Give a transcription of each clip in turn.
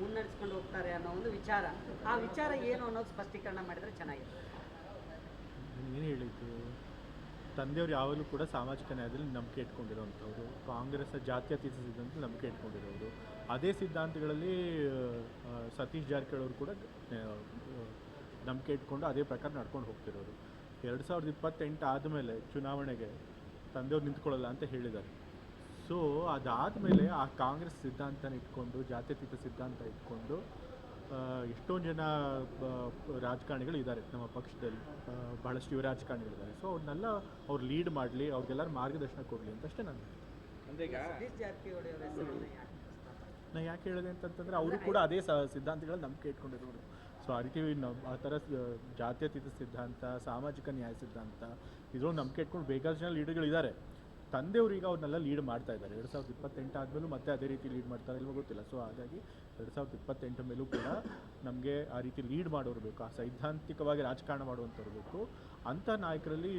ಮುನ್ನಡೆಸ್ಕೊಂಡು ಹೋಗ್ತಾರೆ ಅನ್ನೋ ಒಂದು ವಿಚಾರ. ಆ ವಿಚಾರ ಏನು ಅನ್ನೋದು ಸ್ಪಷ್ಟೀಕರಣ ಮಾಡಿದ್ರೆ ಚೆನ್ನಾಗಿರುತ್ತೆ. ಏನು ಹೇಳಿದ್ದು? ತಂದೆಯವರು ಯಾವಾಗಲೂ ಕೂಡ ಸಾಮಾಜಿಕ ನ್ಯಾಯದಲ್ಲಿ ನಂಬಿಕೆ ಇಟ್ಕೊಂಡಿರೋವಂಥವ್ರು ಕಾಂಗ್ರೆಸ್ ಜಾತ್ಯತೀತ ಸಿದ್ಧಾಂತ ನಂಬಿಕೆ ಇಟ್ಕೊಂಡಿರೋರು. ಅದೇ ಸಿದ್ಧಾಂತಗಳಲ್ಲಿ ಸತೀಶ್ ಜಾರಕಿಹೊಳಿ ಅವರು ಕೂಡ ನಂಬಿಕೆ ಇಟ್ಕೊಂಡು ಅದೇ ಪ್ರಕಾರ ನಡ್ಕೊಂಡು ಹೋಗ್ತಿರೋರು. ಎರಡು ಸಾವಿರದ ಇಪ್ಪತ್ತೆಂಟು ಆದಮೇಲೆ ಚುನಾವಣೆಗೆ ತಂದೆಯವ್ರು ನಿಂತ್ಕೊಳ್ಳಲ್ಲ ಅಂತ ಹೇಳಿದ್ದಾರೆ. ಸೊ ಅದಾದಮೇಲೆ ಆ ಕಾಂಗ್ರೆಸ್ ಸಿದ್ಧಾಂತನ ಇಟ್ಕೊಂಡು ಜಾತ್ಯತೀತ ಸಿದ್ಧಾಂತ ಇಟ್ಕೊಂಡು ಎಷ್ಟೊಂದು ಜನ ರಾಜಕಾರಣಿಗಳು ಇದ್ದಾರೆ ನಮ್ಮ ಪಕ್ಷದಲ್ಲಿ. ಬಹಳಷ್ಟು ಯುವ ರಾಜಕಾರಣಿಗಳಿದ್ದಾರೆ. ಸೊ ಅವ್ರನ್ನೆಲ್ಲ ಅವ್ರು ಲೀಡ್ ಮಾಡಲಿ ಅವ್ರಿಗೆಲ್ಲರೂ ಮಾರ್ಗದರ್ಶನ ಕೊಡಲಿ ಅಂತ ಅಷ್ಟೇ ನಾನು ಅಂದ್ರೆ ಈಗ ಸತೀಶ್ ಜಾರಕಿಹೊಳಿ ಅವರ ಹೆಸರನ್ನ ಯಾಕೆ ನಾ ಯಾಕೆ ಹೇಳಿದೆ ಅಂತಂತಂದರೆ ಅವರು ಕೂಡ ಅದೇ ಸ ಸಿದ್ಧಾಂತಗಳ ನಂಬಿಕೆ ಇಟ್ಕೊಂಡಿರೋರು. ಸೊ ಆ ರೀತಿ ನಾವು ಆ ಥರ ಜಾತ್ಯತೀತ ಸಿದ್ಧಾಂತ ಸಾಮಾಜಿಕ ನ್ಯಾಯ ಸಿದ್ಧಾಂತ ಇದ್ರೊಂದು ನಂಬಿಕೆ ಇಟ್ಕೊಂಡು ಬೇಕಾದಷ್ಟು ಜನ ಲೀಡರ್ಗಳಿದ್ದಾರೆ ತಂದೆಯವರು ಈಗ ಅವ್ರನ್ನೆಲ್ಲ ಲೀಡ್ ಮಾಡ್ತಾ ಇದ್ದಾರೆ. ಎರಡು ಸಾವಿರದ ಇಪ್ಪತ್ತೆಂಟು ಆದಮೇಲೂ ಮತ್ತೆ ಅದೇ ರೀತಿ ಲೀಡ್ ಮಾಡ್ತಾರೆ ಇಲ್ವೋ ಗೊತ್ತಿಲ್ಲ. ಸೊ ಹಾಗಾಗಿ ಎರಡು ಸಾವಿರದ ಇಪ್ಪತ್ತೆಂಟು ಮೇಲೂ ಕೂಡ ನಮಗೆ ಆ ರೀತಿ ಲೀಡ್ ಮಾಡೋರು ಬೇಕು. ಆ ಸೈದ್ಧಾಂತಿಕವಾಗಿ ರಾಜಕಾರಣ ಮಾಡುವಂಥವ್ರು ಬೇಕು. ಅಂಥ ನಾಯಕರಲ್ಲಿ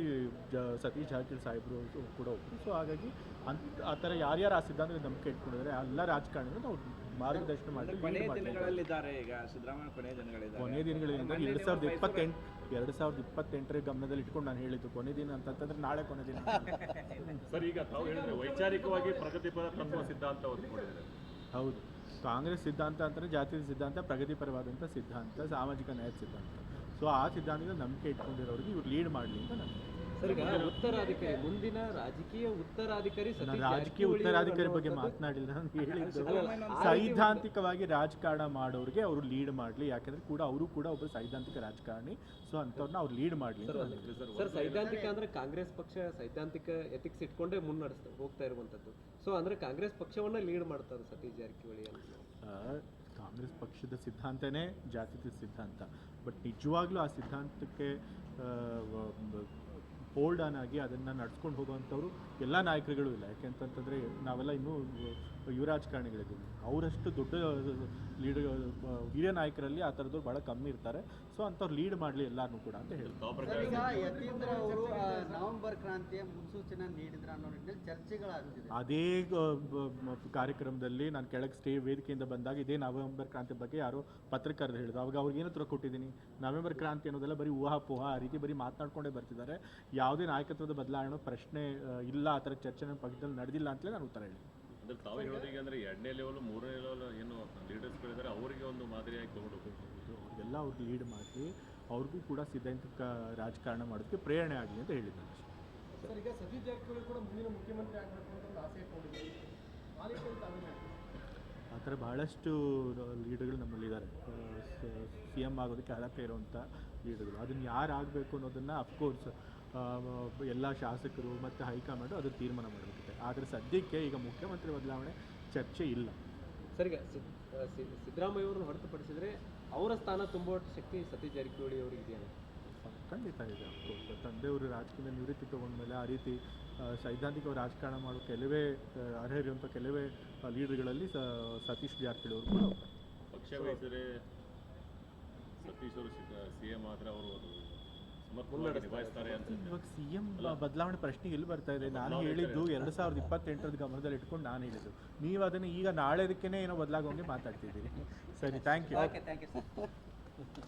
ಜ ಸತೀಶ್ ಜಾರಕಿಹೊಳಿ ಸಾಹೇಬರು ಕೂಡ ಒಬ್ಬರು ಸೊ ಹಾಗಾಗಿ ಅಂತ ಆ ಥರ ಯಾರ್ಯಾರು ಆ ಸಿದ್ಧಾಂತಕ್ಕೆ ನಂಬಿಕೆ ಇಟ್ಕೊಂಡಿದ್ದಾರೆ ಎಲ್ಲ ರಾಜಕಾರಣಿಗಳು ನಾವು ಮಾರ್ಗದರ್ಶನ ಮಾಡಿ ಕೊನೆಯ ಮಾಡ್ಬೇಕು. ದಿನಗಳಲ್ಲಿದ್ದಾರೆ ಈಗ ಸಿದ್ದರಾಮಯ್ಯ ಕೊನೆಯ ದಿನಗಳಿದ್ದಾರೆ. ಕೊನೆ ದಿನಗಳಿಂದ ಎರಡು ಸಾವಿರದ ಇಪ್ಪತ್ತೆಂಟು ಎರಡು ಸಾವಿರದ ಇಪ್ಪತ್ತೆಂಟರ ಗಮನದಲ್ಲಿ ಇಟ್ಕೊಂಡು ನಾನು ಹೇಳಿದ್ದು ಕೊನೆ ದಿನ ಅಂತಂತಂದ್ರೆ ನಾಳೆ ಕೊನೆ ದಿನ. ಸರ್ ಈಗ ತಾವು ಹೇಳಿದ್ರೆ ವೈಚಾರಿಕವಾಗಿ ಪ್ರಗತಿಪರ ತತ್ವ ಸಿದ್ಧಾಂತ ಹೌದು. ಕಾಂಗ್ರೆಸ್ ಸಿದ್ಧಾಂತ ಅಂತಂದರೆ ಜಾತಿ ಸಿದ್ಧಾಂತ ಪ್ರಗತಿಪರವಾದಂಥ ಸಿದ್ಧಾಂತ ಸಾಮಾಜಿಕ ನ್ಯಾಯ ಸಿದ್ಧಾಂತ. ಸೊ ಆ ಸಿದ್ಧಾಂತದ ನಂಬಿಕೆ ಇಟ್ಕೊಂಡಿರೋರಿಗೆ ಇವ್ರು ಲೀಡ್ ಮಾಡಲಿ ಅಂತ ಈಗ ಉತ್ತರಾಧಿಕಾರಿ ಮುಂದಿನ ರಾಜಕೀಯ ಉತ್ತರಾಧಿಕಾರಿ ರಾಜಕೀಯ ಉತ್ತರಾಧಿಕಾರಿ ಬಗ್ಗೆ ಮಾತನಾಡಿಲ್ಲ ಅಂತ ಹೇಳಿದ್ದು. ಸೈದ್ಧಾಂತಿಕವಾಗಿ ರಾಜಕಾರಣ ಮಾಡೋರಿಗೆ ಅವರು ಲೀಡ್ ಮಾಡಲಿ ಯಾಕಂದ್ರೆ ಕೂಡ ಅವರು ಕೂಡ ಒಬ್ಬ ಸೈದ್ಧಾಂತಿಕ ರಾಜಕಾರಣಿ ಸೊ ಅಂತವ್ರನ್ನ ಅವ್ರು ಲೀಡ್ ಮಾಡಲಿ ಅಂತ ಸರ್ ಸೈದ್ಧಾಂತಿಕ ಅಂದ್ರೆ ಕಾಂಗ್ರೆಸ್ ಪಕ್ಷ ಸೈದ್ಧಾಂತಿಕ ಎಥಿಕ್ಸ್ ಇಟ್ಕೊಂಡೇ ಮುನ್ನಡೆಸ್ತಾ ಹೋಗ್ತಾ ಇರುವಂತದ್ದು ಸೊ ಅಂದ್ರೆ ಕಾಂಗ್ರೆಸ್ ಪಕ್ಷವನ್ನ ಲೀಡ್ ಮಾಡ್ತಾರೆ ಸತೀಶ್ ಜಾರಕಿಹೊಳಿ ಕಾಂಗ್ರೆಸ್ ಪಕ್ಷದ ಸಿದ್ಧಾಂತನೇ ಜಾತಿ ಸಿದ್ಧಾಂತ. ಬಟ್ ನಿಜವಾಗ್ಲೂ ಆ ಸಿದ್ಧಾಂತಕ್ಕೆ ಹೋಲ್ಡ್ ಆನ್ ಆಗಿ ಅದನ್ನು ನಡ್ಸ್ಕೊಂಡು ಹೋಗುವಂಥವ್ರು ಎಲ್ಲ ನಾಯಕರುಗಳು ಇಲ್ಲ. ಯಾಕೆಂತಂತಂದರೆ ನಾವೆಲ್ಲ ಇನ್ನೂ ಯುವ ರಾಜಕಾರಣಿಗಳಿದ್ದೀವಿ ಅವರಷ್ಟು ದೊಡ್ಡ ಲೀಡ್ ಹಿರಿಯ ನಾಯಕರಲ್ಲಿ ಆ ಥರದ್ದು ಭಾಳ ಕಮ್ಮಿ ಇರ್ತಾರೆ. ಸೊ ಅಂಥವ್ರು ಲೀಡ್ ಮಾಡಲಿ ಎಲ್ಲರೂ ಕೂಡ ಅಂತ ಹೇಳಿ ಕ್ರಾಂತಿಯ ಮುನ್ಸೂಚನೆ ನೀಡಿದ್ರ ಅನ್ನೋ ನಿಟ್ಟಿನಲ್ಲಿ ಚರ್ಚೆಗಳಾಗುತ್ತಿದೆ ಅದೇ ಕಾರ್ಯಕ್ರಮದಲ್ಲಿ ನಾನು ಕೆಳಗೆ ಸ್ಟೇ ವೇದಿಕೆಯಿಂದ ಬಂದಾಗ ಇದೇ ನವೆಂಬರ್ ಕ್ರಾಂತಿ ಬಗ್ಗೆ ಯಾರೋ ಪತ್ರಕರ್ತರು ಹೇಳಿದ್ರು. ಅವಾಗ ಅವ್ರಿಗೆ ಏನು ಉತ್ತರ ಕೊಟ್ಟಿದ್ದೀನಿ? ನವೆಂಬರ್ ಕ್ರಾಂತಿ ಅನ್ನೋದೆಲ್ಲ ಬರೀ ಊಹಾಪೋಹ ಆ ರೀತಿ ಬರೀ ಮಾತನಾಡ್ಕೊಂಡೇ ಬರ್ತಿದ್ದಾರೆ. ಯಾವುದೇ ನಾಯಕತ್ವದ ಬದಲಾವಣೆ ಪ್ರಶ್ನೆ ಇಲ್ಲ ಆ ಥರ ಚರ್ಚೆ ನಮ್ಮ ಪಕ್ಷದಲ್ಲಿ ನಡೆದಿಲ್ಲ ಅಂತಲೇ ನಾನು ಉತ್ತರ ಹೇಳಿ ಅಂದ್ರೆ ತಾವು ಹೇಳೋದೀಗ ಅಂದ್ರೆ ಎರಡನೇ ಲೆವೆಲ್ ಮೂರನೇ ಲೆವೆಲ್ ಏನು ಲೀಡರ್ಸ್ಗಳಿದ್ದಾರೆ ಅವರಿಗೆ ಒಂದು ಮಾದರಿಯಾಗಿ ತಗೊಂಡು ಹೋಗ್ಬೇಕು. ಅವ್ರಿಗೆಲ್ಲ ಅವ್ರು ಲೀಡ್ ಮಾಡಿ ಅವ್ರಿಗೂ ಕೂಡ ಸಿದ್ಧಾಂತಿಕ ರಾಜಕಾರಣ ಮಾಡೋದಕ್ಕೆ ಪ್ರೇರಣೆ ಆಗಲಿ ಅಂತ ಹೇಳಿದ್ದಾರೆ. ಸರ್ ಈಗ ಸತೀಶ್ ಜಾರಕಿಹೊಳಿ ಕೂಡ ಮುಂದಿನ ಮುಖ್ಯಮಂತ್ರಿ ಆಗಬೇಕು ಅಂತ ಆಸೆ ಇಟ್ಕೊಂಡಿದ್ದೀವಿ ಆ ಥರ ಬಹಳಷ್ಟು ಲೀಡರ್ಗಳು ನಮ್ಮಲ್ಲಿದ್ದಾರೆ. ಸಿ ಎಂ ಆಗೋದಕ್ಕೆ ಅರ್ಹತೆ ಇರುವಂಥ ಲೀಡರ್ಗಳು. ಅದನ್ನು ಯಾರು ಆಗಬೇಕು ಅನ್ನೋದನ್ನು ಅಫ್ಕೋರ್ಸ್ ಎಲ್ಲ ಶಾಸಕರು ಮತ್ತು ಹೈಕಮಾಂಡು ಅದು ತೀರ್ಮಾನ ಮಾಡಬೇಕಿದೆ. ಆದರೆ ಸದ್ಯಕ್ಕೆ ಈಗ ಮುಖ್ಯಮಂತ್ರಿ ಬದಲಾವಣೆ ಚರ್ಚೆ ಇಲ್ಲ. ಸರಿಗೆ ಸಿದ್ದರಾಮಯ್ಯ ಅವರನ್ನು ಹೊರತುಪಡಿಸಿದರೆ ಅವರ ಸ್ಥಾನ ತುಂಬುವ ಶಕ್ತಿ ಸತೀಶ್ ಜಾರಕಿಹೊಳಿ ಅವರಿಗೆ ಇದೆಯಾ ಖಂಡಿತ ಇದೆ ಅಫ್ಕೋರ್ಸ್ ತಂದೆಯವರು ರಾಜಕೀಯ ನಿವೃತ್ತಿ ತೊಗೊಂಡ್ಮೇಲೆ ಆ ರೀತಿ ಸೈದ್ಧಾಂತಿಕ ರಾಜಕಾರಣ ಮಾಡೋ ಕೆಲವೇ ಅರ್ಹರಿರುವಂಥ ಕೆಲವೇ ಲೀಡರ್ಗಳಲ್ಲಿ ಸತೀಶ್ ಜಾರಕಿಹೊಳಿ ಅವರು ಕೂಡ. ಪಕ್ಷ ವಹಿಸಿದ್ರೆ ಸತೀಶ್ ಅವರು ಸಿ ಎಂ ಆದ್ರೆ ಅವರು ಅದು ಸಮರ್ಥವಾಗಿ ನಿಭಾಯಿಸ್ತಾರೆ ಅಂತ ಇವಾಗ ಸಿ ಎಂ ಬದಲಾವಣೆ ಪ್ರಶ್ನೆ ಎಲ್ಲಿ ಬರ್ತಾ ಇದೆ? ನಾನು ಹೇಳಿದ್ದು ಎರಡು ಸಾವಿರದ ಇಪ್ಪತ್ತೆಂಟರ ಗಮನದಲ್ಲಿ ಇಟ್ಕೊಂಡು ನಾನು ಹೇಳಿದ್ದು. ನೀವು ಅದನ್ನು ಈಗ ನಾಳೆದಕ್ಕೇನೆ ಏನೋ ಬದಲಾಗೋಂಗೆ ಮಾತಾಡ್ತಿದ್ದೀರಿ. ಸರಿ thank you okay thank you sir